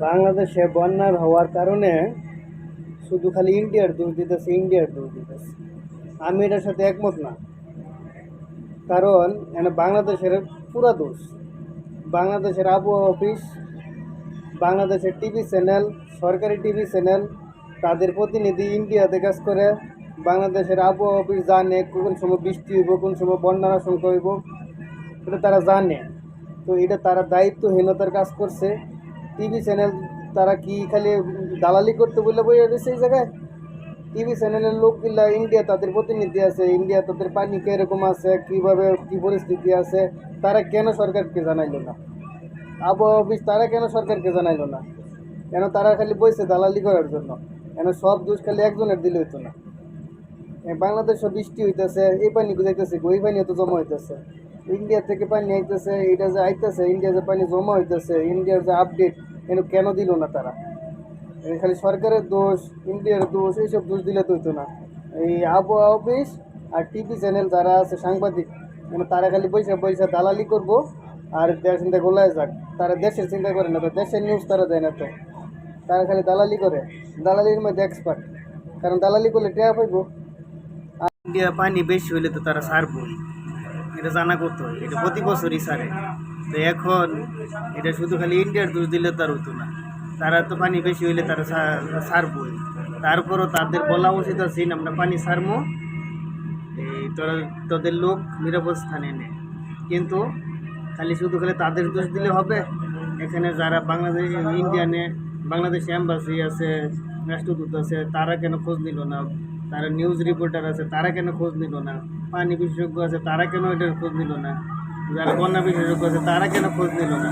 বাংলাদেশে বন্যার হওয়ার কারণে শুধু খালি ইন্ডিয়ার দোষ দিতেছে, ইন্ডিয়ার দোষ দিতেছে। আমি এটার সাথে একমত না। কারণ এখানে বাংলাদেশের পুরা দোষ। বাংলাদেশের আবহাওয়া অফিস, বাংলাদেশের টিভি চ্যানেল, সরকারি টিভি চ্যানেল, তাদের প্রতিনিধি ইন্ডিয়াতে কাজ করে। বাংলাদেশের আবহাওয়া অফিস জানে কোন সময় বৃষ্টি হইব, কোন সময় বন্যার আশঙ্কা হইব। এটা তারা জানে। তো এটা তারা দায়িত্বহীনতার কাজ করছে। টিভি চ্যানেল, তারা কি খালি দালালি করতে বলে বই রয়েছে এই জায়গায়? টিভি চ্যানেলের লোকগুলা ইন্ডিয়া তাদের প্রতিনিধি আছে ইন্ডিয়া তাদের পানি কীরকম আছে, কীভাবে কি পরিস্থিতি আছে, তারা কেন সরকারকে জানাইলো না? আবহাওয়া অফিস তারা কেন সরকারকে জানাইলো না? কেন তারা খালি বইছে দালালি করার জন্য? কেন সব দোষ খালি একজনের দিলে হইতো না? বাংলাদেশে বৃষ্টি হইতেছে, এই পানি যাইতেছে ওই পানিও তো জমা হইতেছে। ইন্ডিয়া থেকে পানি আইতেছে এটা যে আইতেছে ইন্ডিয়া যে পানি জমা হইতেছে ইন্ডিয়ার যে আপডেট এনে কেন দিল না তারা? খালি সরকারের দোষ, ইন্ডিয়ার দোষ, এইসব দোষ দিলে তো হইতো না। এই আবহাওয়া অফিস আর টিভি চ্যানেল যারা আছে, সাংবাদিক মানে তারা খালি পয়সা পয়সা দালালি করব আর দেশ চিন্তা গোলায় যাক। তারা দেশের চিন্তা করে না তো, দেশের নিউজ তারা দেয় না তো। তারা খালি দালালি করে। দালালির মধ্যে এক্সপার্ট কারণ দালালি করলে টেয়া পাইবো। ইন্ডিয়া পানি বেশি হইলে তো তারা সারবই। এটা জানা করতে এটা প্রতি বছরই সারে তো এখন এটা শুধু খালি ইন্ডিয়ার দোষ দিলে তার হতো না। তারা তো পানি বেশি হইলে তারা সারবই তারপরও তাদের বলা উচিত আছে, আমরা পানি সারমো এই তোরা, তোদের লোক নিরাপদ স্থানে নে। কিন্তু খালি শুধু খালি তাদের দোষ দিলে হবে? এখানে যারা বাংলাদেশ ইন্ডিয়ানে বাংলাদেশ অ্যাম্বাসি আছে, রাষ্ট্রদূত আছে, তারা কেন খোঁজ নিল না? তারা নিউজ রিপোর্টার আছে, তারা কেন খোঁজ নিল না? পানি বিশেষজ্ঞ আছে, তারা কেন এটার খোঁজ নিল না? যারা বন্যা বিশেষজ্ঞ আছে, তারা কেন খোঁজ নিল না?